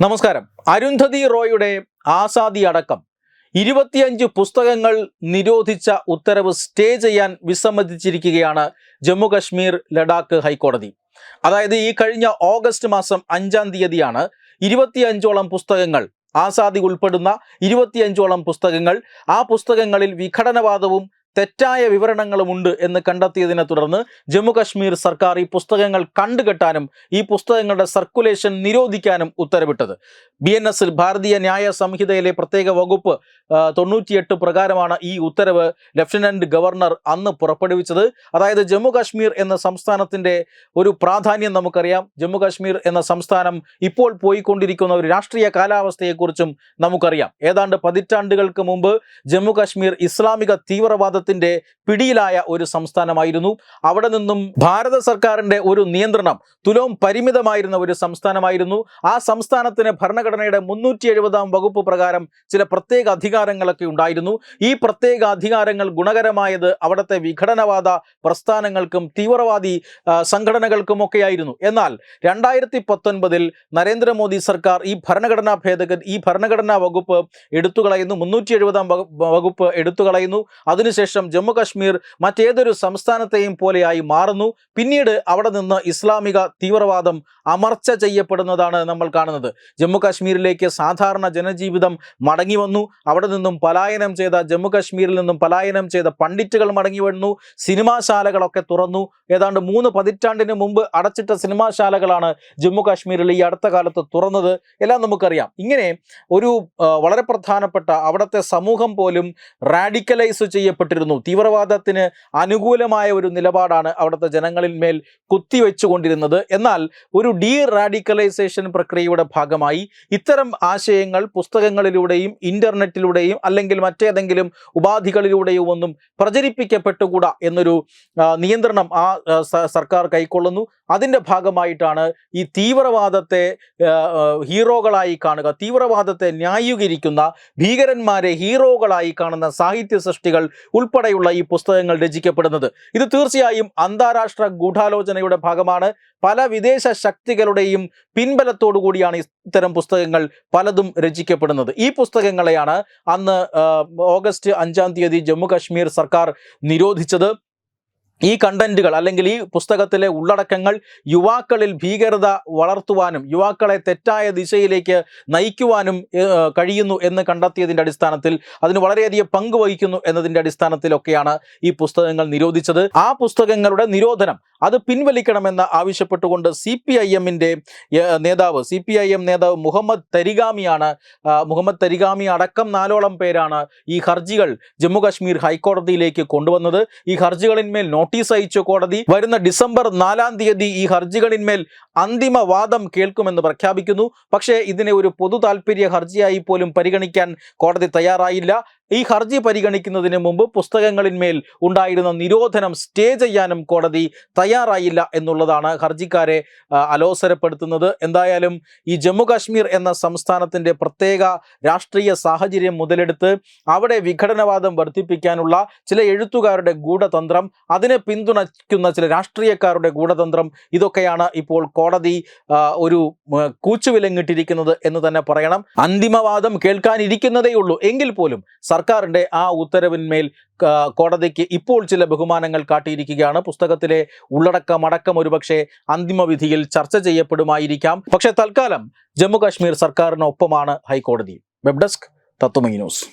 നമസ്കാരം. അരുന്ധതി റോയുടെ ആസാദി അടക്കം ഇരുപത്തിയഞ്ച് പുസ്തകങ്ങൾ നിരോധിച്ച ഉത്തരവ് സ്റ്റേ ചെയ്യാൻ വിസമ്മതിച്ചിരിക്കുകയാണ് ജമ്മു കശ്മീർ ലഡാക്ക് ഹൈക്കോടതി. അതായത് ഈ കഴിഞ്ഞ ഓഗസ്റ്റ് മാസം അഞ്ചാം തീയതിയാണ് ഇരുപത്തിയഞ്ചോളം പുസ്തകങ്ങൾ ആസാദി ഉൾപ്പെടുന്ന ഇരുപത്തിയഞ്ചോളം പുസ്തകങ്ങൾ ആ പുസ്തകങ്ങളിൽ വിഘടനവാദവും തെറ്റായ വിവരണങ്ങളുമുണ്ട് എന്ന് കണ്ടെത്തിയതിനെ തുടർന്ന് ജമ്മു കശ്മീർ സർക്കാർ ഈ പുസ്തകങ്ങൾ കണ്ടുകെട്ടാനും ഈ പുസ്തകങ്ങളുടെ സർക്കുലേഷൻ നിരോധിക്കാനും ഉത്തരവിട്ടത്. ബി എൻ എസിൽ ഭാരതീയ ന്യായ സംഹിതയിലെ പ്രത്യേക വകുപ്പ് തൊണ്ണൂറ്റിയെട്ട് പ്രകാരമാണ് ഈ ഉത്തരവ് ലഫ്റ്റനന്റ് ഗവർണർ അന്ന് പുറപ്പെടുവിച്ചത്. അതായത് ജമ്മു കാശ്മീർ എന്ന സംസ്ഥാനത്തിന്റെ ഒരു പ്രാധാന്യം നമുക്കറിയാം. ജമ്മു കാശ്മീർ എന്ന സംസ്ഥാനം ഇപ്പോൾ പോയിക്കൊണ്ടിരിക്കുന്ന ഒരു രാഷ്ട്രീയ കാലാവസ്ഥയെക്കുറിച്ചും നമുക്കറിയാം. ഏതാണ്ട് പതിറ്റാണ്ടുകൾക്ക് മുമ്പ് ജമ്മു ഇസ്ലാമിക ഇസ്ലാമിക തീവ്രവാദത്തിന്റെ പിടിയിലായ ഒരു സംസ്ഥാനമായിരുന്നു. അവിടെ നിന്നും ഭാരത സർക്കാരിന്റെ ഒരു നിയന്ത്രണം തുലോം പരിമിതമായിരുന്ന ഒരു സംസ്ഥാനമായിരുന്നു. ആ സംസ്ഥാനത്തിന് ഭരണഘടനയുടെ മുന്നൂറ്റി എഴുപതാം വകുപ്പ് പ്രകാരം ചില പ്രത്യേക അധികാരങ്ങളൊക്കെ ഉണ്ടായിരുന്നു. ഈ പ്രത്യേക അധികാരങ്ങൾ ഗുണകരമായത് അവിടുത്തെ വിഘടനവാദ പ്രസ്ഥാനങ്ങൾക്കും തീവ്രവാദി സംഘടനകൾക്കുമൊക്കെയായിരുന്നു എന്നാൽ രണ്ടായിരത്തി പത്തൊൻപതിൽ നരേന്ദ്രമോദി സർക്കാർ ഈ ഭരണഘടനാ ഭേദഗതി ഈ ഭരണഘടനാ വകുപ്പ് എടുത്തുകളയുന്നു. മുന്നൂറ്റി എഴുപതാം വകുപ്പ് എടുത്തുകളയുന്നു. അതിനുശേഷം ജമ്മു കാശ്മീർ മറ്റേതൊരു സംസ്ഥാനത്തെയും പോലെയായി മാറുന്നു. പിന്നീട് അവിടെ നിന്ന് ഇസ്ലാമിക തീവ്രവാദം അമർച്ച ചെയ്യപ്പെടുന്നതാണ് നമ്മൾ കാണുന്നത്. ജമ്മു കാശ്മീരിലേക്ക് സാധാരണ ജനജീവിതം മടങ്ങി വന്നു. അവിടെ നിന്നും പലായനം ചെയ്ത ജമ്മു കാശ്മീരിൽ നിന്നും പലായനം ചെയ്ത പണ്ഡിറ്റുകൾ മടങ്ങി വന്നു. സിനിമാശാലകളൊക്കെ തുറന്നു. ഏതാണ്ട് മൂന്ന് പതിറ്റാണ്ടിന് മുമ്പ് അടച്ചിട്ട സിനിമാശാലകളാണ് ജമ്മു കാശ്മീരിൽ ഈ അടുത്ത കാലത്ത് തുറന്നത്. എല്ലാം നമുക്കറിയാം. ഇങ്ങനെ ഒരു വളരെ പ്രധാനപ്പെട്ട അവിടുത്തെ സമൂഹം പോലും റാഡിക്കലൈസ് ചെയ്യപ്പെട്ടിരുന്നു. തീവ്രവാദത്തിന് അനുകൂലമായ ഒരു നിലപാടാണ് അവിടുത്തെ ജനങ്ങളിൽ മേൽ കുത്തിവെച്ചുകൊണ്ടിരുന്നത്. എന്നാൽ ഒരു ഡീ റാഡിക്കലൈസേഷൻ പ്രക്രിയയുടെ ഭാഗമായി ഇത്തരം ആശയങ്ങൾ പുസ്തകങ്ങളിലൂടെയും ഇന്റർനെറ്റിലൂടെയും അല്ലെങ്കിൽ മറ്റേതെങ്കിലും ഉപാധികളിലൂടെയും ഒന്നും പ്രചരിപ്പിക്കപ്പെട്ടുകൂടാ എന്നൊരു നിയന്ത്രണം ആ സർക്കാർ കൈക്കൊള്ളുന്നു. അതിന്റെ ഭാഗമായിട്ടാണ് ഈ തീവ്രവാദത്തെ ഹീറോകളായി കാണുക തീവ്രവാദത്തെ ന്യായീകരിക്കുന്ന ഭീകരന്മാരെ ഹീറോകളായി കാണുന്ന സാഹിത്യ സൃഷ്ടികൾ ഉൾപ്പെടെയുള്ള ഈ പുസ്തകങ്ങൾ രചിക്കപ്പെടുന്നത്. ഇത് തീർച്ചയായും അന്താരാഷ്ട്ര ഗൂഢാലോചനയുടെ ഭാഗമാണ്. പല വിദേശ ശക്തികളുടെയും പിൻബലത്തോടു കൂടിയാണ് ഇത്തരം പുസ്തകങ്ങൾ പലതും രചിക്കപ്പെടുന്നത്. ഈ പുസ്തകങ്ങളെയാണ് അന്ന് ഓഗസ്റ്റ് അഞ്ചാം തീയതി ജമ്മു കാശ്മീർ സർക്കാർ നിരോധിച്ചത്. ഈ കണ്ടന്റുകൾ അല്ലെങ്കിൽ ഈ പുസ്തകത്തിലെ ഉള്ളടക്കങ്ങൾ യുവാക്കളിൽ ഭീകരത വളർത്തുവാനും യുവാക്കളെ തെറ്റായ ദിശയിലേക്ക് നയിക്കുവാനും കഴിയുന്നു എന്ന് കണ്ടെത്തിയതിന്റെ അടിസ്ഥാനത്തിൽ അതിന് വളരെയധികം പങ്ക് വഹിക്കുന്നു എന്നതിന്റെ അടിസ്ഥാനത്തിലൊക്കെയാണ് ഈ പുസ്തകങ്ങൾ നിരോധിച്ചത്. ആ പുസ്തകങ്ങളുടെ നിരോധനം അത് പിൻവലിക്കണമെന്ന് ആവശ്യപ്പെട്ടുകൊണ്ട് സി പി ഐ എമ്മിന്റെ നേതാവ് സി പി ഐ എം നേതാവ് മുഹമ്മദ് തരിഗാമിയാണ് മുഹമ്മദ് തരിഗാമി അടക്കം നാലോളം പേരാണ് ഈ ഹർജികൾ ജമ്മു കാശ്മീർ ഹൈക്കോടതിയിലേക്ക് കൊണ്ടുവന്നത്. ഈ ഹർജികളിന്മേൽ നോട്ടീസ് അയച്ചു കോടതി. വരുന്ന ഡിസംബർ നാലാം തീയതി ഈ ഹർജികളിന്മേൽ അന്തിമ വാദം കേൾക്കുമെന്ന് പ്രഖ്യാപിക്കുന്നു. പക്ഷേ ഇതിനെ ഒരു പൊതു താല്പര്യ ഹർജിയായി പോലും പരിഗണിക്കാൻ കോടതി തയ്യാറായില്ല. ഈ ഹർജി പരിഗണിക്കുന്നതിന് മുമ്പ് പുസ്തകങ്ങളിന്മേൽ ഉണ്ടായിരുന്ന നിരോധനം സ്റ്റേ ചെയ്യാനും കോടതി തയ്യാറായില്ല എന്നുള്ളതാണ് ഹർജിക്കാരെ അലോസരപ്പെടുത്തുന്നത്. എന്തായാലും ഈ ജമ്മു കാശ്മീർ എന്ന സംസ്ഥാനത്തിന്റെ പ്രത്യേക രാഷ്ട്രീയ സാഹചര്യം മുതലെടുത്ത് അവിടെ വിഘടനവാദം വർദ്ധിപ്പിക്കാനുള്ള ചില എഴുത്തുകാരുടെ ഗൂഢതന്ത്രം അതിനെ പിന്തുണയ്ക്കുന്ന ചില രാഷ്ട്രീയക്കാരുടെ ഗൂഢതന്ത്രം ഇതൊക്കെയാണ് ഇപ്പോൾ കോടതി ഒരു കൂച്ചുവിലങ്ങിട്ടിരിക്കുന്നത് എന്ന് തന്നെ പറയണം. അന്തിമവാദം കേൾക്കാനിരിക്കുന്നതേയുള്ളൂ. എങ്കിൽ പോലും സർക്കാരിന്റെ ആ ഉത്തരവിന്മേൽ കോടതിക്ക് ഇപ്പോൾ ചില ബഹുമാനങ്ങൾ കാട്ടിയിരിക്കുകയാണ്. പുസ്തകത്തിലെ ഉള്ളടക്കമടക്കം ഒരുപക്ഷെ അന്തിമവിധിയിൽ ചർച്ച ചെയ്യപ്പെടുമായിരിക്കാം. പക്ഷേ തൽക്കാലം ജമ്മു കാശ്മീർ സർക്കാരിനൊപ്പമാണ് ഹൈക്കോടതി. Web desk Tatwamayi news.